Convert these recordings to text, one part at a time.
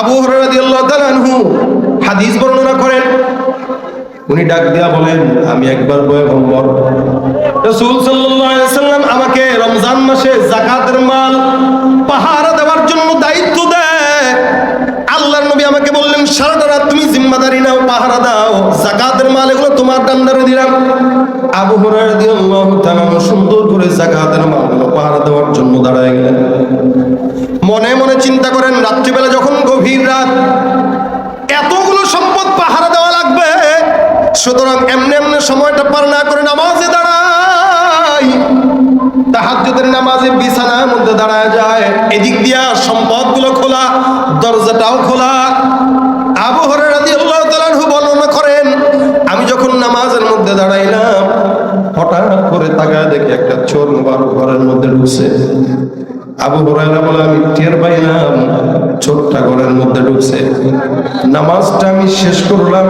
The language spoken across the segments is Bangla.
আবু হাদিস বর্ণনা করেন। উনি ডাক দিয়া বলেন, আমি একবার সাল্লাম আমাকে রমজান মাসে মাল দেওয়ার জন্য দায়িত্ব দেয়। আল্লাহর নবী আমাকে বললেন, সারাটা রাত তুমি জিম্মাদারি নাও, পাহারা দাও, যাকাতের মাল এগুলো তোমার দিলাম। আবু সুন্দর করে যাকাতের মালগুলো পাহারা দেওয়ার জন্য দাঁড়ায় গেলেন। মনে মনে চিন্তা করেন, রাত্রিবেলা যখন গভীর রাত, এতগুলো সম্পদ পাহারা দেওয়া লাগবে, সুতরাং এমনি এমনি সময়টা পার না করে নামাজে দাঁড়াই। তাহাজ্জুদের নামাজে বিছানার মধ্যে দাঁড়ায় যায়। এদিক দিয়া সম্পদগুলো খোলা, দরজাটাও খোলা। বর্ণনা করেন, আমি যখন নামাজের মধ্যে হঠাৎ করে তাকায় দেখি একটা চোর মুবারক ঘরের মধ্যে ঢুকছে। আবু হরাইরা বলে, আমি টের পাইলাম, চোরটা ঘরের মধ্যে ঢুকছে। নামাজটা আমি শেষ করলাম।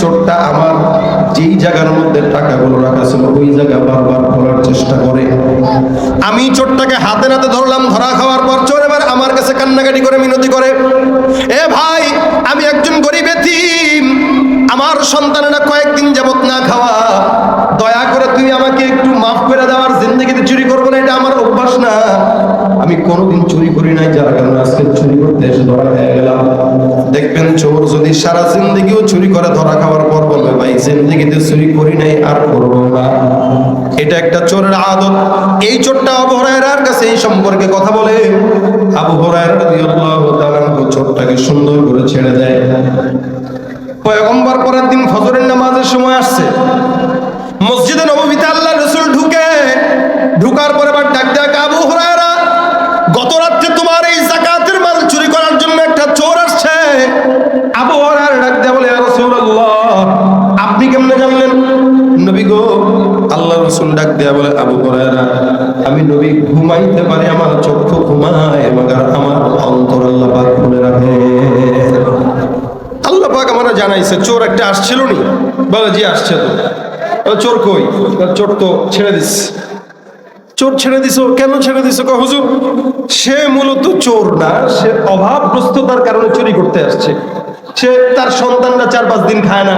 চোরটা আমার যেই জায়গার মধ্যে টাকাগুলো রাখা ছিল, ওই জায়গা বারবার খোলার চেষ্টা করে। আমি চোরটাকে হাতে নাতে ধরলাম, ধরা খাওয়ার পর চোর এবার আমার কাছে কান্নাকাটি করে, মিনতি করে, এ ভাই, আমি একজন গরিব এতিম। আমার সন্তানেরা কয়েকদিন যাবত না খাওয়া, দয়া করে তুমি আমাকে একটু মাফ করে দেওয়ার জিন্দগিতে চুরি করব না, এটা আমার অভ্যাস না। আমি কোনোদিন চুরি করি নাই, যার কারণে আজকে চুরি করতে এসে ধরা খেয়ে গেলাম। দেখবেন চোর যদি সারা জিন্দগিও চুরি করে ধরা খাওয়ার পর বলবে, ভাই, জিন্দগিতে চুরি করি নাই, আর করব না। এটা একটা চোরের আদত। এই চোরটা আবু হরায়রার কাছে এই সম্পর্কে কথা বলে। আবু হরায়রা রাদিয়াল্লাহু তাআলা চোরটাকে সুন্দর করে ছেড়ে দেয়। পয়গম্বর পরের দিন ফজরের নামাজের সময় আসছে। মসজিদে নববীতে আল্লাহ রসুল ঢুকে, ঢুকার পরে আবার ডাক ডাক আবু হুরায়রা, গত রাত্রে তোমার এই জাকাতের মাল চুরি করার জন্য একটা চোর আসছে। আবু হুরায়রা ডাক দেয়া, বলে রাসূলুল্লাহ, আপনি কেমনে জানলেন? নবী গো আল্লাহ রসুল ডাক দেয়া, বলে, আবু হুরায়রা, আমি নবী ঘুমাইতে পারি, আমার চক্ষু ঘুমায় পাক চোর একটা আসছিল নি বলে, জি, আসছে তো। চোর কই? চোর তো ছেড়ে দিস চোর ছেড়ে দিছো, কেন ছেড়ে দিছো? কহ হুজুর, সে মূলত চোর না, সে অভাবগ্রস্ততার কারণে চুরি করতে আসছে। সে তার সন্তানরা চার পাঁচ দিন খায় না।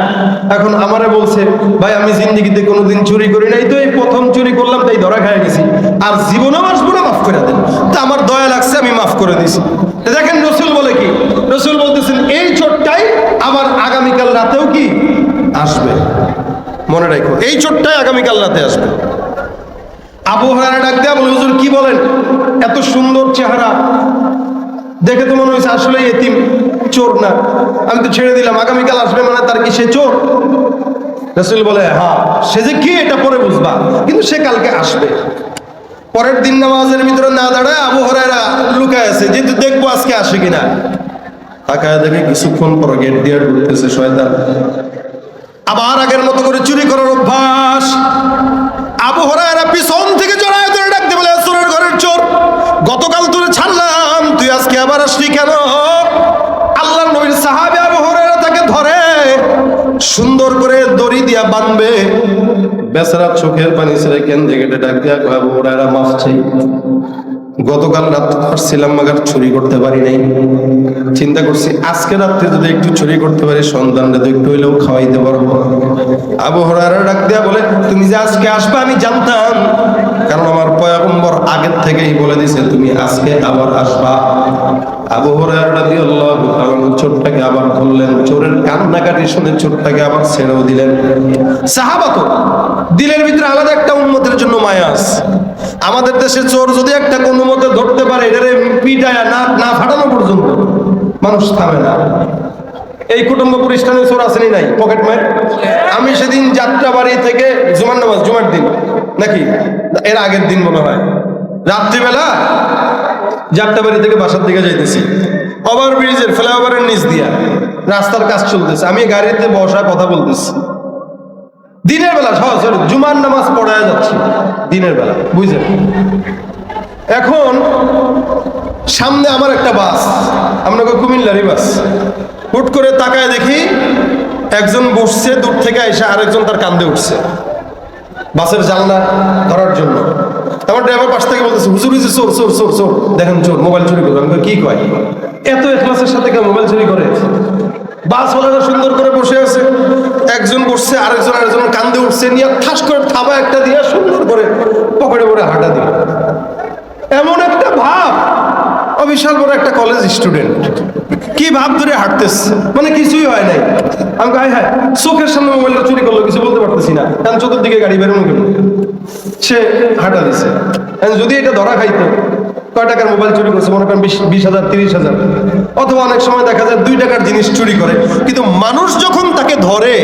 এখন আমারে বলছে, ভাই, আমি জিন্দিগিতে কোনোদিন চুরি করি নাই তো, এই প্রথম চুরি করলাম, তাই ধরা খায় গেছি। আর জীবনেও আসব না, মাফ করে দেন। তা আমার দয়া লাগছে, আমি মাফ করে দিছি। দেখেন, রসুল বলে কি? রসুল বলতেছেন, এই আগামীকাল রাতেও কি? আসবে। মনে রাখো, এই চোরটাই আগামীকাল রাতে আসবে। আবু হরারা ডাক দেয়া বলে, হুজুর, কি বলেন? এত সুন্দর চেহারা। দেখে তো মনে হয়েছে আসলে এতিম। চোর না। আমি তো ছেড়ে দিলাম, আগামীকাল আসবে মানে তার কি সে চোর? রসুল বলে হ্যাঁ সে যে কি, এটা পরে বুঝবা। কিন্তু সে কালকে আসবে। পরের দিন নামাজের ভিতরে না দাঁড়ায় আবু হরাইরা লুকায় আছে। যেহেতু দেখব আজকে আসে কিনা। তাকায় দেখে কিছুক্ষণ পর গেট দিয়ে ঢুকতেছে শয়তান। আবার আগের মতো করে চুরি করার অভ্যাস। আবু হরায়রা পিছন থেকে জড়ায় ধরে ডাকতে বলে চোরের ঘরের চোর, গতকাল তোরে ছাড়লাম, তুই আজকে আবার আসলি কেন? আল্লাহ নবীর সাহাবি আবু হরায়রা তাকে ধরে, সুন্দর করে দড়ি দিয়া বাঁধবে। বেচারা চোখের পানি ছেড়ে কেন্দ্রে গেটে ডাক দিয়া আবু হরায়রা, মাফ চাই। গতকাল রাত আসছিলাম মাগার চুরি করতে পারি নাই। চিন্তা করছি, আজকে রাত্রে যদি একটু চুরি করতে পারি, সন্তানরা তো একটু হইলেও খাওয়াইতে পারব। আবু হরারা ডাক দেয়া বলে, তুমি যে আজকে আসবে আমি জানতাম। কারণ আমার পয়গম্বর আগের থেকেই বলে দিছে, তুমি আজকে আবার আসবা। আবু হরারা দিয়ে চোরটাকে আবার ধরলেন, চোরের কান্নাকাটি শুনে চোরটাকে আবার ছেড়েও দিলেন। সাহাবা দিলের ভিতরে আলাদা একটা উন্মতের জন্য মায়া আছে। আমাদের দেশে চোর যদি একটা কোনো মতে ধরতে পারে, এটারে পিটায় না না ফাটানো পর্যন্ত মানুষ থামে না। এই কুটুম্ব প্রতিষ্ঠানে চোর আসেনি নাই, পকেট মার। আমি সেদিন যাত্রা বাড়ি থেকে জুমার নামাজ, জুমার দিন, নাকি? এর আগের দিন মনে হয়। রাত্রিবেলা যাত্রা বাড়ি থেকে বাসার দিকে যাইতেছি। ওভার ব্রিজের, ফ্লাইওভারের নিচ দিয়া রাস্তার কাজ চলতেছে। আমি গাড়িতে বসায় কথা বলতেছি। দিনের বেলা সরাসরি জুমার নামাজ পড়ায় যাচ্ছে। দিনের বেলা, বুঝলেন? এখন সামনে আমার একটা বাস, আপনাকে কুমিল্লারই বাস। হুট করে তাকায় দেখি একজন বসছে, দূর থেকে এসে আরেকজন তার কান্দে উঠছে। বাসের জানলা ধরার জন্য। আমার ড্রাইভার পাশ থেকে বলতেছে, হুজুর হুজুর চোর চোর চোর চোর, দেখেন চোর মোবাইল চুরি করল আমি কি কয়? এত এখলাসের সাথে কেউ মোবাইল চুরি করে? বাস ওলারা সুন্দর করে বসে আছে। একজন বসছে, আরেকজন আরেকজন কান্দে উঠছে, নিয়ে ঠাস করে থাবা একটা দিয়ে সুন্দর করে পকেটে পড়ে হাঁটা দিল এমন একটা ভাব ও বিশাল বড় একটা কলেজ স্টুডেন্ট কি ভাব ধরে হাঁটতেছে? মানে কিছুই হয় নাই। আমি কই, হ্যাঁ চোখের সামনে মোবাইলটা চুরি করল কিছু বলতে পারতেছি না। কারণ চতুর্দিকে গাড়ি বেরোনো কেন সে হাঁটা দিছে। যদি এটা ধরা খাইতো কয় টাকার মোবাইল চুরি করছে? মনে করেন বিশ হাজার তিরিশ হাজার। অথবা অনেক সময় দেখা যায় দুই টাকার জিনিস চুরি করে। কিন্তু মানুষ যখন তাকে ধরে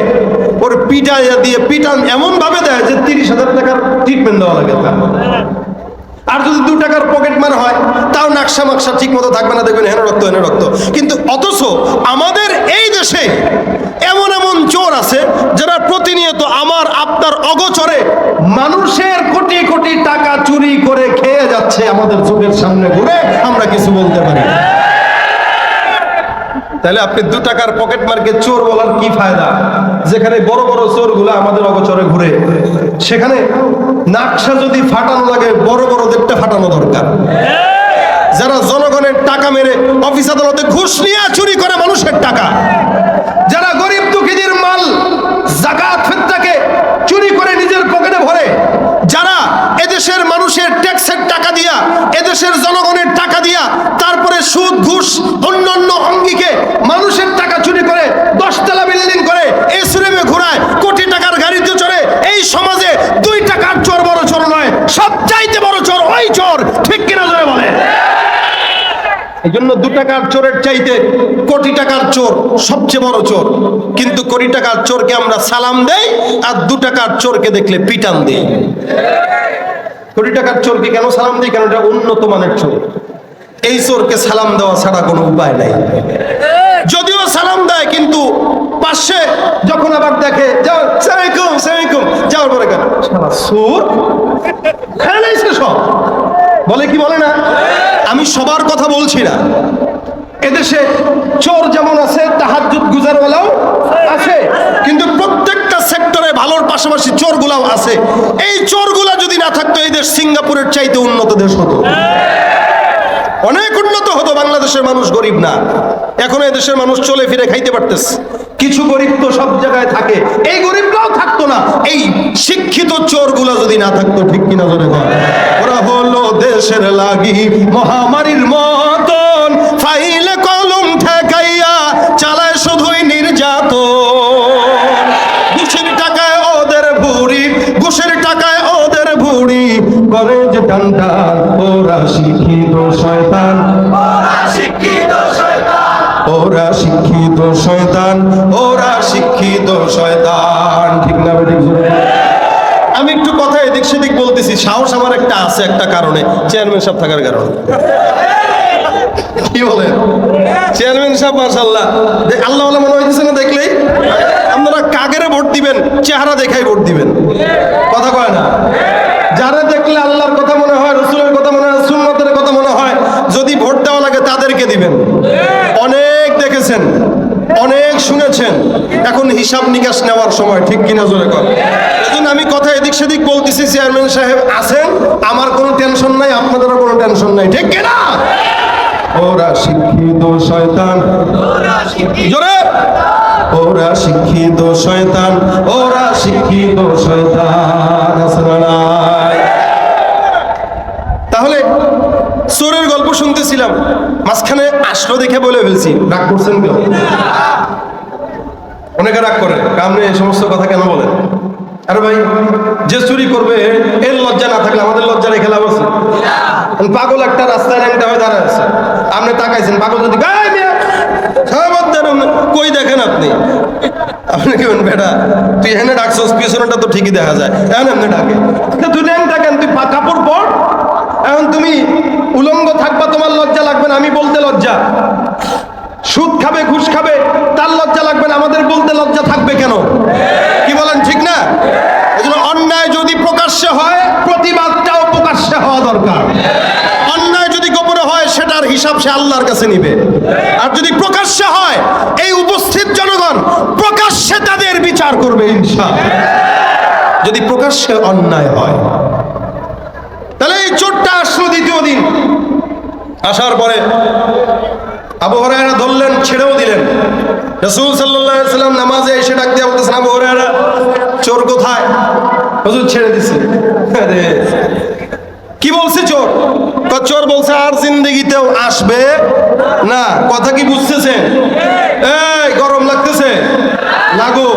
ওর পিটা দিয়ে পিটান এমন ভাবে দেয় যে তিরিশ হাজার টাকার ট্রিটমেন্ট দেওয়া লাগে তার। আর যদি দু টাকার পকেট মার হয়, তাও নাকশা মাকশা ঠিক মতো থাকবে না, দেখবেন হেন রক্ত হেন রক্ত কিন্তু অথচ আমাদের এই দেশে এমন এমন চোর আছে, যারা প্রতিনিয়ত আমার, আপনার অগচরে মানুষের কোটি কোটি টাকা চুরি করে খেয়ে যাচ্ছে আমাদের চোখের সামনে ঘুরে, আমরা কিছু বলতে পারি। তাহলে আপনি দু টাকার পকেট মার্কে চোর বলার কি ফায়দা যেখানে বড় বড় চোরগুলো আমাদের অগচরে ঘুরে, সেখানে নাকশা যদি ফাটানো লাগে, বড় বড় বড়দেরটা ফাটানো দরকার। যারা জনগণের টাকা মেরে অফিস আদালতে ঘুষ নিয়ে চুরি করে মানুষের টাকা, যারা গরিব দুঃখীদের মাল, জাকাত ফিত্রাকে চুরি করে নিজের পকেটে ভরে, যারা এদেশের মানুষের ট্যাক্সের টাকা দিয়া, এদেশের জনগণের টাকা দিয়া, তারপরে সুদ, ঘুষ, অন্যান্য অঙ্গিকে মানুষের টাকা চুরি করে দশ দশতলা বিল্ডিং করে এসরেমে ঘোরায় কোটি টাকার গাড়িতে চড়ে এই সমাজে দুই টাকার চোর বড় চোর নয়, সবচাইতে বড় চোর ওই চোর। ঠিক কিনা জোরে বলে? এই জন্য দু টাকার চোরের চাইতে কোটি টাকার চোর সবচেয়ে বড় চোর। কিন্তু কোটি টাকার চোরকে আমরা সালাম দেই আর দু টাকার চোরকে দেখলে পিটান দেই। কোটি টাকার চোরকে কেন সালাম দিই? কেন এটা উন্নত মানের চোর। এই চোরকে সালাম দেওয়া ছাড়া কোনো উপায় নাই। যদিও সালাম দেয়, কিন্তু পাশে যখন আবার দেখে, যাও সালাইকুম সালাইকুম যাওয়ার পরে কেন সারা চোর খেলাইছে সব। বলে কি বলে না? আমি সবার কথা বলছি না। এদেশে চোর যেমন আছে তাহাজুদ গুজারওয়ালাও আছে, কিন্তু প্রত্যেকটা সেক্টরে ভালোর পাশাপাশি চোরগুলাও আছে। এই চোরগুলা যদি না থাকতো, এই দেশ সিঙ্গাপুরের চাইতে উন্নত দেশ হতো। উন্নত হতো বাংলাদেশের মানুষ গরিব না। এখন দেশের মানুষ চলে ফিরে খাইতে পারতেছে। কিছু গরিব তো সব জায়গায় থাকে। এই গরিবরাও থাকতো না। এই শিক্ষিত চোরগুলো যদি না থাকতো, ঠিক কিনা বল। ওরা হলো দেশের লাগি মহামারীর মতন। ফাইলে কলম ঠেকাইয়া চালায় শুধুই নির্যাতন। ঘুষের টাকায় ওদের ভুড়ি, ঘুষের টাকায় ওদের ভুড়ি। করে যে টান শয়তান, ওরা শিক্ষিত শয়তান। ঠিক না বেঠিক আমি একটু কথা এদিক সেদিক বলতেছি, সাহস আমার একটা আছে একটা কারণে, চেয়ারম্যান সাহেব থাকার কারণে। কি বলেন? চেয়ারম্যান সাহেব মার্শাল্লাহ আল্লাহ মনে হইতেছে না দেখলেই? আপনারা কাগেরে ভোট দিবেন, চেহারা দেখাই ভোট দিবেন। কথা কয় না? যারা দেখলে আল্লাহর কথা মনে হয়, রসুলের কথা মনে হয়, সুন্নতের কথা মনে হয়, যদি ভোট দেওয়া লাগে তাদেরকে দিবেন। অনেক দেখেছেন। অনেক শুনেছেন, এখন হিসাব নিকাশ নেওয়ার সময়, ঠিক কিনা জোরে কর আমি কথা এদিক সেদিক বলতেছি, চেয়ারম্যান সাহেব আছেন, আমার কোনো টেনশন নাই, আপনাদেরও কোনো টেনশন নাই, ঠিক কিনা? ওরা শিক্ষিত শয়তান। জোরে। ওরা শিক্ষিত শয়তান, ওরা শিক্ষিত শয়তান? তাহলে, চোরের গল্প শুনতেছিলাম, মাঝখানে আসলো দেখে বলে ফেলছি, রাগ করছেন কেউ? রাগ করে আপনি এই সমস্ত কথা কেন বলেন? আরে ভাই, যে চুরি করবে, এর লজ্জা না থাকলে আমাদের লজ্জা রেখে লাভ আছে পাগল একটা রাস্তায় র্যাংটা হয়ে দাঁড়ায় আছে। আপনি তাকাইছেন, পাগল যদি কই দেখেন আপনি? আপনি কি বেটা, তুই এখানে ডাকছস পিছনেটা তো ঠিকই দেখা যায়। এখন এমনি ডাকে। তুই র্যাং থাকেন তুই কাপড় পর। এখন তুমি উলঙ্গ থাকবা, তোমার লজ্জা লাগবে না, আমি বলতে লজ্জা। সুদ খাবে, ঘুষ খাবে, তার লজ্জা লাগবে না, আমাদের বলতে লজ্জা থাকবে কেন? কি বলেন ঠিক না? এজন্য অন্যায় যদি প্রকাশ্যে হয়, প্রতিবাদটাও প্রকাশ্যে হওয়া দরকার। অন্যায় যদি গোপনে হয়, সেটার হিসাব সে আল্লাহর কাছে নিবে। আর যদি প্রকাশ্যে হয়, এই উপস্থিত জনগণ প্রকাশ্যে তাদের বিচার করবে, ইনশাআল্লাহ। যদি প্রকাশ্যে অন্যায় হয়, তাহলে এই চোরটা আসলো দ্বিতীয় দিন। আসার পরে আবু হরায়রা ধরলেন, ছেড়েও দিলেন। রসুল সাল্লাম নামাজে এসে ডাক দিয়ে বলতেছেন, আবু চোর কোথায়? ছেড়ে দিছে। কি বলছে চোর? চোর বলছে, আর জিন্দগিতেও আসবে না। কথা কি বুঝতেছেন এই, গরম লাগতেছে। লাগো।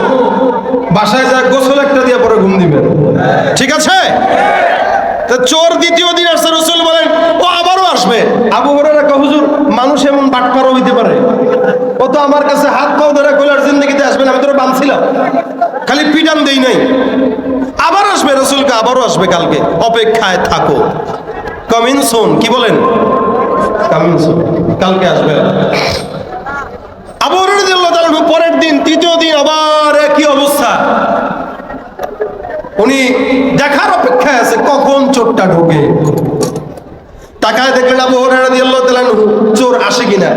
বাসায় যা গোসল একটা দিয়ে পরে ঘুম দিবেন। ঠিক আছে? তা চোর দ্বিতীয় দিন আসছে রসুল বলেন ও আবারও আসবে আবু হরারা কয়, হুজুর মানুষ এমন বাটপারও হইতে পারে। ও তো আমার কাছে হাত পাও ধরে কইলার, জিন্দগিতে আসবে না, আমি তোরা বানছিলাম। খালি পিটান দেই নাই। আবার আসবে রসুলকে, আবারও আসবে কালকে। অপেক্ষায় থাকো। কামিন সোন কি বলেন? কামিন সোন কালকে আসবে। আবু হরারা রাদিয়াল্লাহু তাআলা পরের দিন, তৃতীয় দিন আবার একই অবস্থা। উনি দেখার অপেক্ষায় আছে, কখন চোরটা ঢোকে? তাকায় দেখলেন আবু হরারা রাদিয়াল্লাহু চোর আসে কিনা?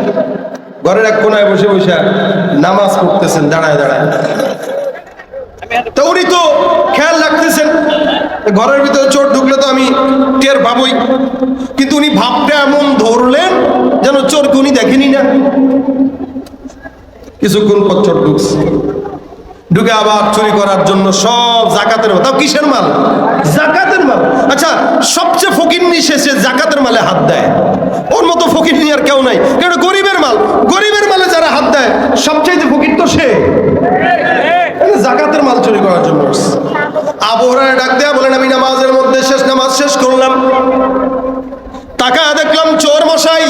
ঘরের এক কোনায় বসে বসে নামাজ পড়তেছেন, দাঁড়ায় দাঁড়ায়। তো উনি তো খেয়াল রাখতেছেন, ঘরের ভিতরে চোর ঢুকলে তো আমি টের পাবই। কিন্তু উনি ভাবটা এমন ধরলেন যেন চোরকে উনি দেখেনি না। কিছুক্ষণ পর চোর ঢুকছে। ঢুকে আবার চুরি করার জন্য সব জাকাতের তাও কিসের মাল? জাকাতের মাল আচ্ছা সবচেয়ে ফকির শেষে জাকাতের মালে হাত দেয়, ওর মতো ফকির আর কেউ নাই। কারণ গরিবের মাল? গরিবের মালে যারা হাত দেয়, সবচাইতে ফকির তো সে। জাকাতের মাল চুরি করার জন্য আসছে। আবু ডাক দেয়া বলেন, আমি নামাজের মধ্যে শেষ নামাজ শেষ করলাম। টাকা দেখলাম চোর মশাই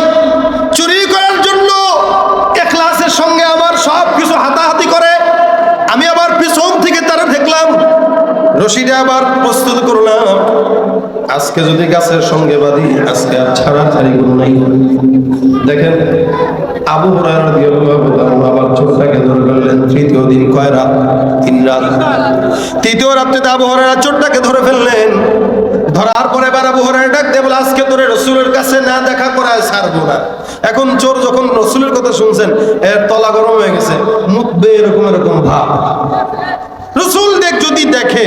চুরি করার জন্য এখলাসের সঙ্গে আমার সব কিছু হাতাহাতি করে আমি আবার পিছন থেকে তারা দেখলাম রশিটা আবার প্রস্তুত করলাম। আজকে যদি গাছের সঙ্গে বাঁধি, আজকে আর ছাড়া ছাড়ি কোনো নাই। দেখেন, আবু আবার চোরটাকে ধরে ফেললেন। তৃতীয় দিন কয় রাত? তিন রাত। তৃতীয় রাত্রিতে আবু হুরায়রা চোরটাকে ধরে ফেললেন। ধরার পরে এবার আবু হুরায়রা ডাক দিয়ে বলে, আজকে তোরে রসুলের কাছে না দেখা করায় ছাড়বো না। এখন চোর যখন রসুলের কথা শুনছেন, এর তলা গরম হয়ে গেছে। মুখবে এরকম এরকম ভাব। রসুল দেখ যদি দেখে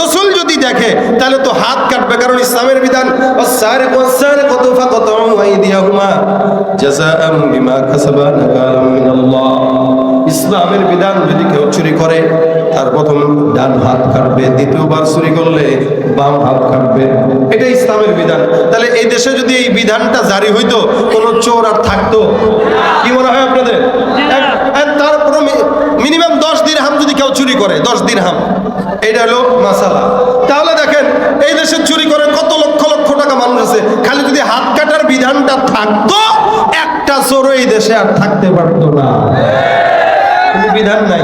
রসুল যদি দেখে তাহলে তো হাত কাটবে। কারণ ইসলামের বিধান ইসলামের বিধান যদি কেউ চুরি করে তার প্রথম ডান হাত কাটবে দ্বিতীয়বার চুরি করলে বাম হাত কাটবে। এটা ইসলামের বিধান। তাহলে এই দেশে যদি এই বিধানটা জারি হইতো কোনো চোর আর থাকতো? কি মনে হয় আপনাদের? তার মিনিমাম দশ করে, দশ দিন হাম এটা হলো মাসালা। তাহলে দেখেন, এই দেশে চুরি করে কত লক্ষ লক্ষ টাকা মানুষ আছে। খালি যদি হাত কাটার বিধানটা থাকতো, একটা চোরও এই দেশে আর থাকতে পারতো না। বিধান নাই,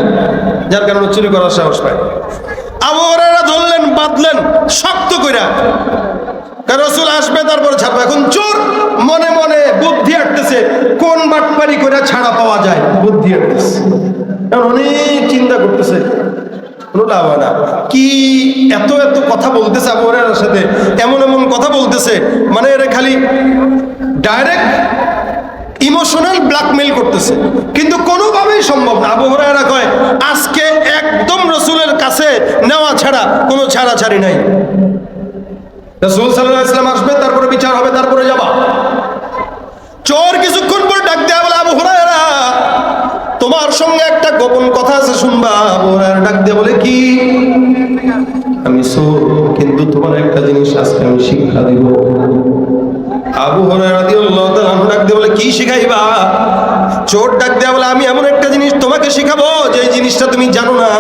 যার কারণে চুরি করার সাহস পায়। আবহাওয়ারা ধরলেন, বাঁধলেন, শক্ত কইরা। রসুল আসবে, তারপর ছাড়বে। এখন চোর মনে মনে বুদ্ধি আটতেছে, কোন বাটপারি করে ছাড়া পাওয়া যায়? বুদ্ধি আটতেছে। অনেক চিন্তা করতেছে। কোনো কি এত এত কথা বলতেছে আবহাওয়ার সাথে? এমন এমন কথা বলতেছে মানে এরা খালি ডাইরেক্ট ইমোশনাল ব্ল্যাকমেল করতেছে। কিন্তু কোনোভাবেই সম্ভব না। আবু হুরায়রা কয়, আজকে একদম রসুলের কাছে নেওয়া ছাড়া কোনো ছাড়াছাড়ি নাই। রসুল সাল্লাহ ইসলাম আসবে, তারপরে বিচার হবে, তারপরে যাবা। চোর কিছুক্ষণ পর ডাক দেয়া বলে, আবু হুরায়রা তোমার সঙ্গে একটা গোপন কথা আছে, শুনবা। আবু ডাক দেয়া বলে, কি? আমি চোর কিন্তু তোমার একটা জিনিস আজকে আমি শিক্ষা দিব। আবু রাদিয়াল্লাহু তাআলা ডাক দিয়ে বলে, কি শিখাইবা? চোর ডাক দেয়া বলে, আমি এমন একটা জিনিস তোমাকে শিখাবো যে জিনিসটা তুমি জানো না।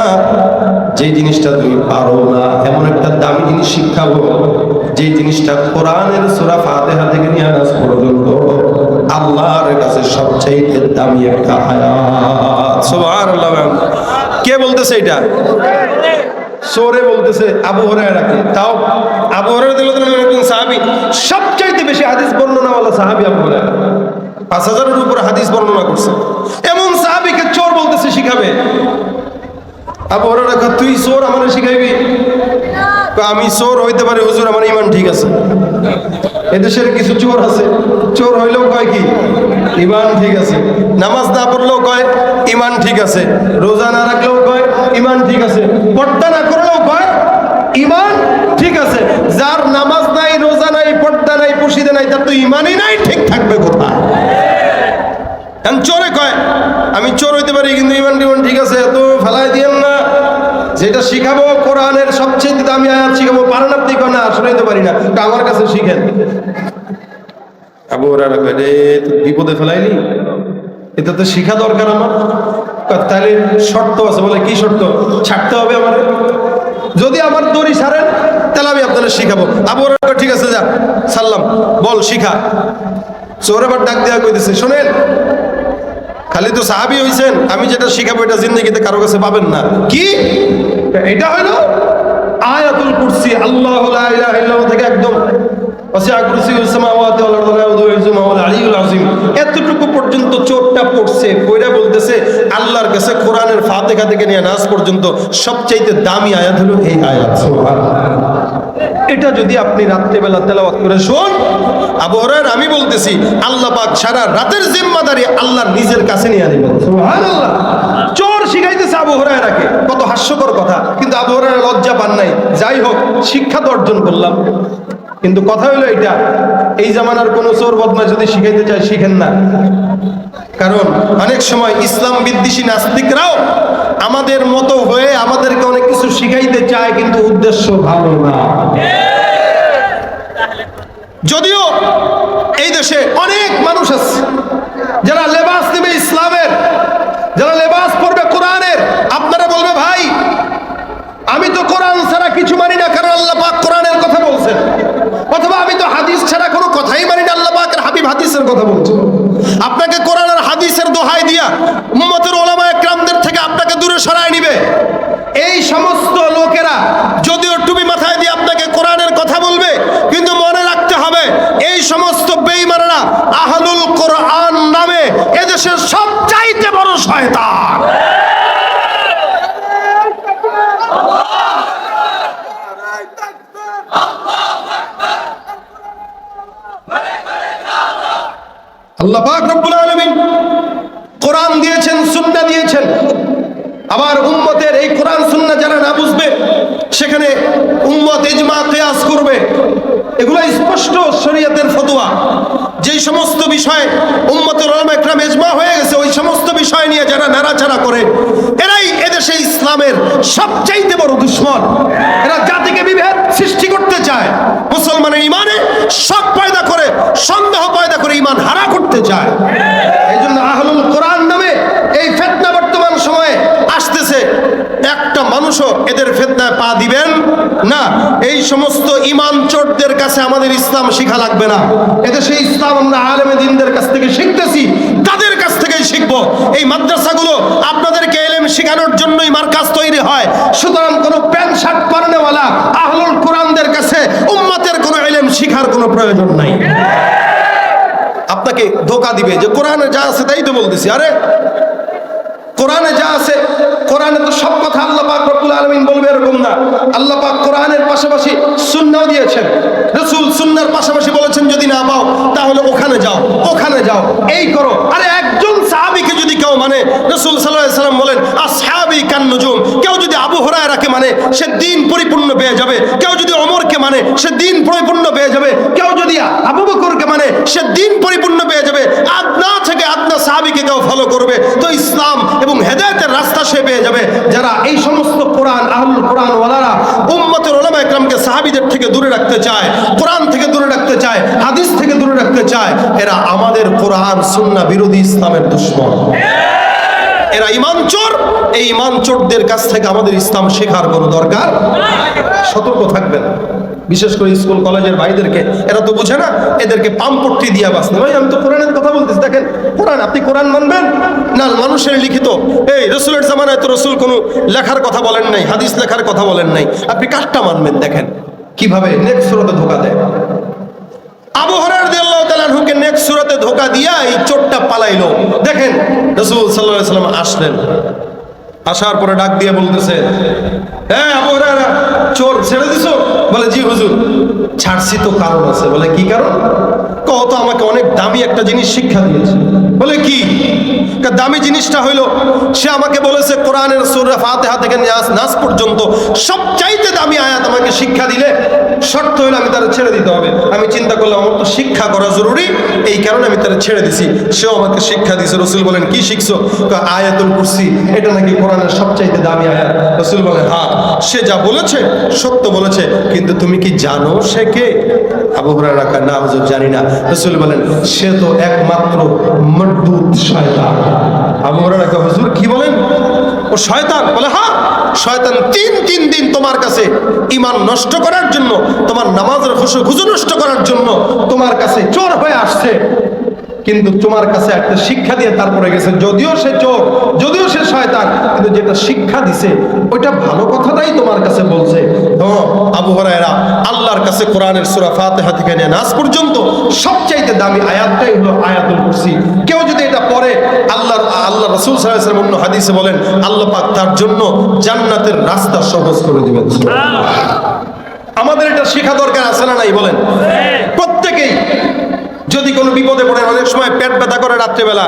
যে জিনিসটা তুমি পারো না, এমন একটা দামি জিনিস শিখাবো যে জিনিসটা কোরআনের সূরা ফাতিহা থেকে নিয়ে পর্যন্ত আল্লাহর কাছে সবচেয়ে দামি একটা আয়াত সুবহানাল্লাহ কে বলতেছে এটা? সোরে বলতেছে আবু হরায়রাকে তাও আবু হরায়রা দিল্লাহ একজন সাহাবী। সবচাইতে বেশি হাদিস বর্ণনাওয়ালা সাহাবী আবু হরায়রা। পাঁচ হাজারের উপরে হাদিস বর্ণনা করছে। এমন সাহাবীকে চোর বলতেছে, শিখাবে। আবু হরায়রা তুই চোর আমারে শিখাইবি? আমি চোর হইতে পারি, হুজুর, আমার ইমান ঠিক আছে। এদেশের কিছু চোর আছে। চোর হইলেও কয় কি, ইমান ঠিক আছে। নামাজ না পড়লেও কয়, ইমান ঠিক আছে। রোজা না রাখলেও কয়, ইমান ঠিক আছে। পর্দা না করলেও কয়, ইমান ঠিক আছে। যার নামাজ নাই, রোজা নাই, পর্দা খুশিতে নাই, তার তো ইমানই নাই, ঠিক থাকবে কোথায়? চোরে কয়, আমি চোর হইতে পারি, কিন্তু ইমান টিমান ঠিক আছে, এত ফেলাই দিয়েন না। যেটা শিখাবো কোরআনের সবচেয়ে দামি আয়াত শিখাবো পারেন আপনি কেন না শুনাইতে পারি না। তা আমার কাছে শিখেন। আবু ওরা রে তুই বিপদে ফেলাইলি? এটা তো শিখা দরকার আমার। তাহলে শর্ত আছে বলে কি শর্ত? ছাড়তে হবে আমার। যদি আমার দড়ি ছাড়েন তাহলে আমি আপনাদের শিখাবো। আবু ওরা ঠিক আছে যা সাল্লাম বল শিখা। চোর আবার ডাক দেওয়া কইতেছে শোনেন খালি তো সাহাবি হইছেন, আমি যেটা শিখাবো এটা জিন্দগিতে কারও কাছে পাবেন না। কি? এটা হইল আয়াতুল কুরসি, আল্লাহ থেকে একদম এতটুকু পর্যন্ত চোরটা পড়ছে কইরা বলতেছে, আল্লাহর কাছে কোরআনের ফাতিহা থেকে নিয়ে নাস পর্যন্ত সবচাইতে দামি আয়াত হলো এই আয়াত। এটা যদি আপনি রাত্রেবেলা তেলাওয়াত করে শোন আবু হুরায়রা আমি বলতেছি আল্লাহ পাক সারা রাতের জিম্মাদারি আল্লাহর নিজের কাছে নিয়ে নেবেন সুবহানাল্লাহ। চোর শিখাইতেছে আবু হুরায়রাকে। কত হাস্যকর কথা। কিন্তু আবু হুরায়রা লজ্জা পান নাই। যাই হোক শিক্ষা তো অর্জন করলাম। কিন্তু কথা হলো এটা এই জামানার কোন চোর বদমা যদি শিখাইতে চায় শিখেন না। কারণ অনেক সময় ইসলাম বিদ্বেষী নাস্তিকরাও আমাদের মতো হয়ে আমাদেরকে অনেক কিছু শিখাইতে চায়, কিন্তু উদ্দেশ্য ভালো না। যদিও এই দেশে অনেক মানুষ আছে, যারা লেবাস নেবে ইসলামের, যারা লেবাস পড়বে কোরআনের। আপনারা বলবে, ভাই, আমি তো কোরআন ছাড়া কিছু মানি না, কারণ আল্লাহ পাক কোরআনের কথা বলছেন। অথবা আমি তো হাদিস ছাড়া কোনো কথাই মানি না, আল্লাহ পাকের হাবিব হাদিসের কথা বলছেন। আপনাকে কোরআন আর হাদিসের দোহাই দিয়া উম্মতের ওলামা একরামদের থেকে আপনাকে দূরে সরায় নিবে এই সমস্ত লোকেরা যদিও টুপি মাথায় দিয়ে আপনাকে কোরআনের কথা বলবে কিন্তু মনে রাখতে হবে এই সমস্ত বেঈমানেরা আহলুল কোরআন নামে এদেশের সবচাইতে বড় শয়তান। কোরআন দিয়েছেন দিয়েছেন। আবার এই কোরআন না বুঝবে, সেখানে উম্মত ইজমা, কিয়াস করবে। এগুলো স্পষ্ট শরীয়তের যেই সমস্ত বিষয়ে উম্মতের একরাম ইজমা হয়ে গেছে, ওই সমস্ত বিষয় নিয়ে যারা নাড়াচাড়া করে, এরাই এদেশে ইসলামের সবচাইতে বড় দুশ্মন। এরা জাতিকে বিভেদ সৃষ্টি করতে চায়, মুসলমানের ইমানে শখ পয়দা করে, সন্দেহ পয়দা করে ইমান হারা করতে চায়। এই জন্য আহলুল কোরআন নামে এই ফেতনা বর্তমান সময়ে আসতেছে একটা মানুষও এদের ফেতনায় পা দিবেন না, এই সমস্ত ইমান চোরদের কাছে আমাদের ইসলাম শিখা লাগবে না। এদেশে ইসলাম আমরা আলেমে দিনদের কাছ থেকে শিখতেছি, তাদের কাছ থেকেই শিখব। এই মাদ্রাসাগুলো আপনাদেরকে এলেম শেখানোর জন্যই মার্কাজ তৈরি হয়। সুতরাং কোনো প্যান্ট, শার্ট পরনেওয়ালা আহলুল কোরআনদের কাছে উম্মতের কোনো এলেম শিখার কোনো প্রয়োজন নাই। আপনাকে ধোকা দিবে যে, কোরআনে যা আছে তাই তো বলতেছি। আরে কোরআনে যা আছে, কোরআনে তো সব কথা আল্লাহ পাক রব্বুল আলামিন বলবে, এরকম না। আল্লাহ পাক কোরআনের পাশাপাশি সুন্নাও দিয়েছেন। রাসূল সুন্নাহর পাশাপাশি বলেছেন, যদি না পাও, তাহলে ওখানে যাও ওখানে যাও। এই করো। আরে একজন সাহাবীকে যদি কেউ মানে রাসূল আলাইহি সাল্লাম বলেন, আসহাবি কান নুজুম। কেউ যদি আবু হুরায়রাকে মানে সে দিন পরিপূর্ণ পেয়ে যাবে। কেউ যদি ওমরকে মানে সে দিন পরিপূর্ণ পেয়ে যাবে। কেউ যদি আবু বকরকে মানে সে দিন পরিপূর্ণ পেয়ে যাবে। আদনা থেকে আদনা সাহাবীকে কেউ ফলো করবে, তো ইসলাম এবং হেদায়েতের রাস্তা সে পেয়ে যাবে। যারা এই সমস্ত কোরআন, আহলুল কোরআন ওয়ালারা উম্মতের ওলামা একরামকে সাহাবীদের থেকে দূরে রাখতে চায়, কোরআন থেকে দূরে রাখতে চায়, হাদিস থেকে দূরে রাখতে চায়, এরা আমাদের কোরআন, সুন্নাহ, বিরোধী ইসলামের দুশ্মন। এরা ইমান চোর, এই ইমান চোরদের কাছ থেকে আমাদের ইসলাম শেখার কোনো দরকার? সতর্ক থাকবেন। বিশেষ করে স্কুল, কলেজের ভাইদেরকে, এরা তো বুঝে না, এদেরকে পাম্পট্টি দিয়া বাস ভাই, আমি তো কোরআনের কথা বলতেছি, দেখেন, কোরআন, আপনি কোরআন মানবেন? না, মানুষের লিখিত। এই, রসুলের জামানায় তো রসুল কোনো লেখার কথা বলেন নাই, হাদিস লেখার কথা বলেন নাই। আপনি কাজটা মানবেন, দেখেন, কীভাবে নেক্সট সুরতে ধোকা দেয়। আবু হরার দিয়াল্লাহু তাআলাহুকে নেক্সট সূরাতে ধোকা দিয়া এই চোরটা পালাইলো। দেখেন, রাসূল আলাইহি সাল্লাম আসলেন। আসার পরে ডাক দিয়ে বলতেছে হ্যাঁ চোর, ছেড়ে দিছো? বলে, জি হুজুর, ছাড়ছি তো কারণ আছে। বলে, কি কারণ? কত আমাকে অনেক দামি একটা জিনিস শিক্ষা দিয়েছে। বলে, কি? দামি জিনিসটা হইল, সে আমাকে বলেছে, কোরআনের সুরা ফাতেহা থেকে নাস নাস পর্যন্ত সবচাইতে দামি আয়াত আমাকে শিক্ষা দিলে, শর্ত হইল আমি তারা ছেড়ে দিতে হবে। আমি চিন্তা করলাম, আমার তো শিক্ষা করা জরুরি, এই কারণে আমি তারা ছেড়ে দিছি। সেও আমাকে শিক্ষা দিয়েছে। রসুল বলেন, কি শিখছো? আয়াতুল কুরসি, এটা নাকি কোরআনের সবচাইতে দামি আয়াত। রসুল বলেন হ্যাঁ সে যা বলেছে সত্য বলেছে কিন্তু তুমি কি জানো সে কে? আবু কয়, না হুজুর জানি না। রসুল বলেন সে তো একমাত্র মর্দুত শয়তান। আবু কয়, হুজুর কি বলেন? ও শয়তান বলে হ্যাঁ শয়তান তিন তিন দিন তোমার কাছে ইমান নষ্ট করার জন্য তোমার নামাজের খুশু খুশু নষ্ট করার জন্য তোমার কাছে চোর হয়ে আসছে। কিন্তু তোমার কাছে একটা শিক্ষা দিয়ে তারপরে গেছে। যদিও সে চোর যদিও সে শয়তান কিন্তু যেটা শিক্ষা দিছে ওইটা ভালো কথাটাই তোমার কাছে বলছে। তো আবু হরায়রা আল্লাহর কাছে কোরআনের সূরা ফাতিহা থেকে নিয়ে নাস পর্যন্ত সবচাইতে দামি আয়াতটাই হলো আয়াতুল কুরসি। কেউ যদি এটা পড়ে আল্লাহর আল্লাহ রাসূল সাল্লাল্লাহু আলাইহি ওয়াসাল্লাম অন্য হাদিসে বলেন আল্লাহ পাক তার জন্য জান্নাতের রাস্তা সহজ করে দিবেন। আমাদের এটা শেখা দরকার আছে না নাই বলেন? কোনো বিপদে পড়ে, অনেক সময় পেট ব্যথা করে রাত্রিবেলা।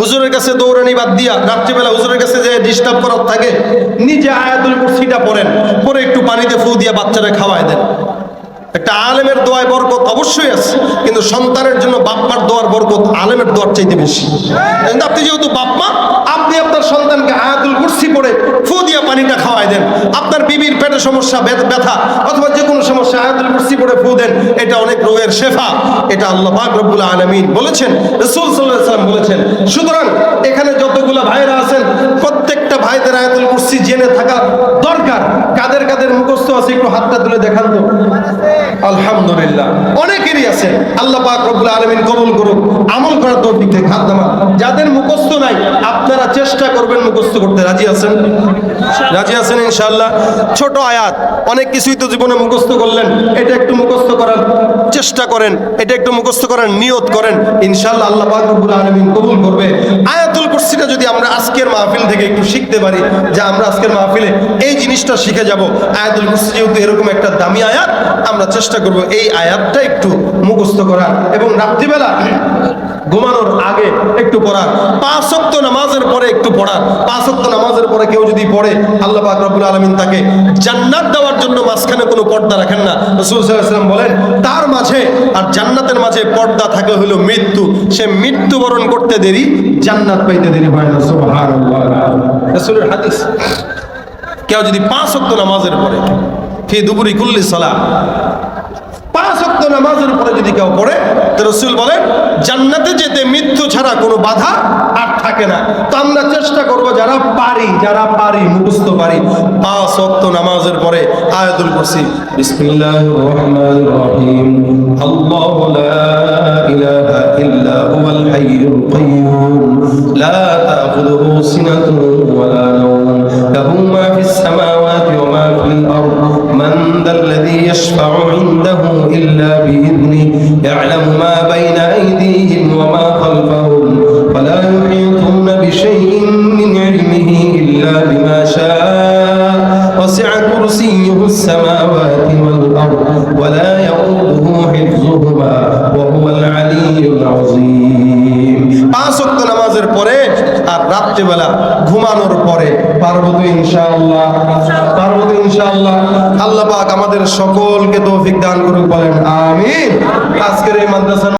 হুজুরের কাছে দৌড়ানি বাদ দিয়া রাত্রিবেলা হুজুরের কাছে যে ডিস্টার্ব করার থাকে, নিজে আয়াতুল কুরসিটা পড়েন, পরে একটু পানিতে ফু দিয়ে বাচ্চারা খাওয়ায় দেন। একটা আলেমের দোয়ায় বরকত অবশ্যই আছে, কিন্তু সন্তানের জন্য বাপ্পার দোয়ার বরকত আলেমের দোয়ার চাইতে বেশি। আপনি যেহেতু বাপ্পা, আপনি আপনার সন্তানকে আয়াতুল কুরসি পড়ে ফু দিয়া পানিটা খাওয়ায় দেন। আপনার বিবির পেটে সমস্যা, ব্যথ- অথবা যে কোনো সমস্যা আয়াতুল কুরসি পড়ে ফু দেন, এটা অনেক রোগের শেফা। এটা আল্লাহ পাক রব্বুল আলামিন বলেছেন, রাসূল আলাইহি সাল্লাম বলেছেন, সুতরাং এখানে যতগুলো ভাইরা আছেন, প্রত্যেকটা ভাইদের আয়াতুল কুরসি জেনে থাকা দরকার। কাদের কাদের মুখস্থ আছে একটু হাতটা তুলে দেখান তো। আলহামদুলিল্লাহ। অনেকেরই আছে। আল্লাহ পাক রব্বুল আলামিন কবুল করুক, আমল করার তৌফিক থেকে হাত নামা যাদের মুখস্থ নাই, আপনারা চেষ্টা করবেন মুখস্থ করতে। রাজি আছেন? রাজি আছেন ইনশাআল্লাহ? ছোট আয়াত। অনেক কিছুই তো জীবনে মুখস্থ করলেন। এটা একটু মুখস্থ করার চেষ্টা করেন। এটা একটু মুখস্থ করার নিয়ত করেন। ইনশাআল্লাহ আল্লাহ পাক রব্বুল আলামিন কবুল করবে। আয়াতুল কুরসিটা যদি আমরা আজকের মাহফিল থেকে একটু শিখতে পারি, যে আমরা আজকের মাহফিলে এই জিনিসটা শিখে যাব। আয়াতুল কুরসি যেহেতু এরকম একটা দামি আয়াত, আমরা চেষ্টা করব এই আয়াতটা একটু মুখস্থ করার। এবং রাত্রিবেলা ঘুমানোর আগে একটু পড়ার। পাঁচ ওয়াক্ত নামাজের পরে একটু পড়ার। পাঁচ নামাজের পরে কেউ যদি পড়ে, আল্লাহ পাক রব্বুল আলামিন তাকে জান্নাত দেওয়ার জন্য মাঝখানে কোনো পর্দা রাখেন না। রাসূল সাল্লাল্লাহু আলাইহি বলেন, তার মাঝে আর জান্নাতের মাঝে পর্দা থাকে হলো মৃত্যু। সে মৃত্যুবরণ করতে দেরি, জান্নাত পাইতে দেরি হয় না। সুবহানাল্লাহ। রাসূলের হাদিস, কেউ যদি পাঁচ ওয়াক্ত নামাজের পরে, ফি দুপুরি কুল্লি সালাহ পাঁচ ওয়াক্ত নামাজের পরে যদি কেউ পড়ে, তো রসুল বলেন, জান্নাতে যেতে মৃত্যু ছাড়া কোনো বাধা আর থাকে না। তো আমরা চেষ্টা করব যারা পারি যারা পারি, মুখস্থ পারি, পাঁচ ওয়াক্ত নামাজের পরে আয়াতুল কুরসি। বিসমিল্লাহির রহমানির রহিম। আল্লাহু লা ইলাহা ইল্লা হুয়াল হাইয়ুল কাইয়্যুম লা তাখুযুহু সিনাতুন ওয়ালা নাওম। লাহু মা ফিস সামাওয়াতি يشفع عنده إلا بإذنه يعلم ما بين أيديهم وما خلفهم ولا يحيطون بشيء من علمه إلا بما شاء وسع كرسيه السماوات والأرض ولا يؤده حفظهما وهو العلي العظيم পাঁচক্ত নামাজের পরে আর রাত্রিবেলা ঘুমানোর পরে পারব তো ইনশাআল্লাহ পারব আল্লাহ পাক আমাদের সকলকে তৌফিক দান করুক বলেন। আমি আজকের এই মাদ্রাসা